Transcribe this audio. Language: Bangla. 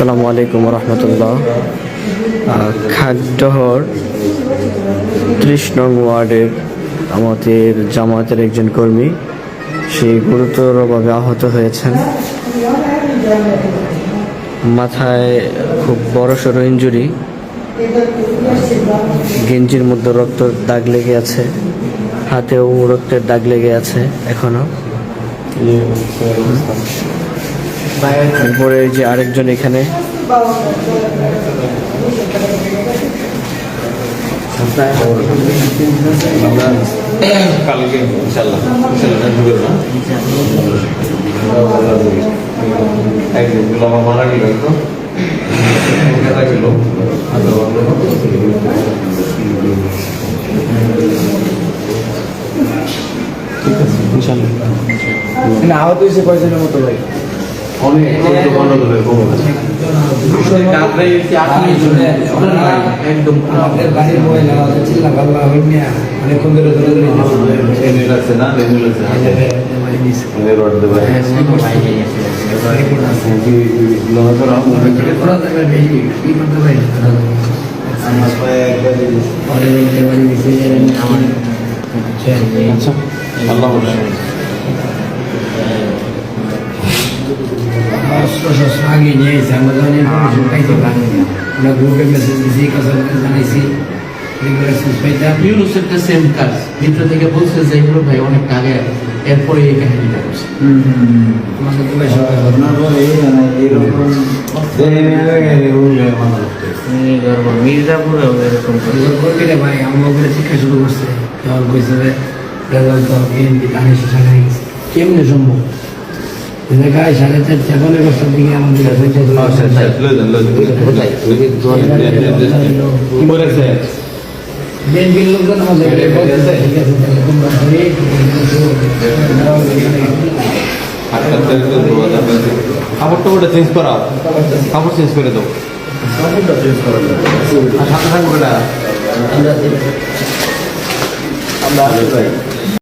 আসসালামু আলাইকুম রহমতুল্লাহ। খাদ্যহর ত্রিশ নং ওয়ার্ডের আমাদের জামাতের একজন কর্মী, সে গুরুতরভাবে আহত হয়েছেন। মাথায় খুব বড় সড়ো ইঞ্জুরি গেঞ্জির মধ্যে রক্ত দাগ লেগে আছে, হাতেও রক্তের দাগ লেগে আছে এখনও। তারপরে এই যে আরেকজন এখানে। কালকে ইনশাল্লাহ একদিন মারা গেল গেল। ঠিক আছে ইনশাল্লাহ। আহত হয়েছে কয়জনের মতো ভাই? অনেক পনেরো ধরে কমে গেছে একদম অনেকক্ষণ ধরে ধরে ধরে লাগছে না লেনু লাগছে এনে রড দেবে আমার পায়ে একবারই আচ্ছা আল্লাহ হাফেজ। আগে নিয়ে এসে আমরা জানি ইনফরমেশন পাইতে পারি আমরা গ্রুপে মেসেজ দিয়েছি কথা জানাইছি রেগুলার পাইতাম ইউনুস একটা সেম কাজ ভিতর থেকে বলছে যে এগুলো ভাই অনেক আগে এরপরে এই কাহিনীটা করছে তোমাকে তো ভাই সবাই মির্জাপুরেও এরকম করবি রে ভাই আমার উপরে শিক্ষা শুরু করছে তখন কইছে যে রেজাল্ট তো বিএনপি ধানের শেষে হয়ে গেছে কেমনে সম্ভব দেখায় সাড়ে চারটা পনেরো বছর দিকে আমাদের বিএনপির লোকজন আমাদের ঠিক আছে তাহলে তোমরা ধরে কাপড়টা ওটা চেঞ্জ করাও কাপড় চেঞ্জ করে দাও আর সাথে থাকবে আমরা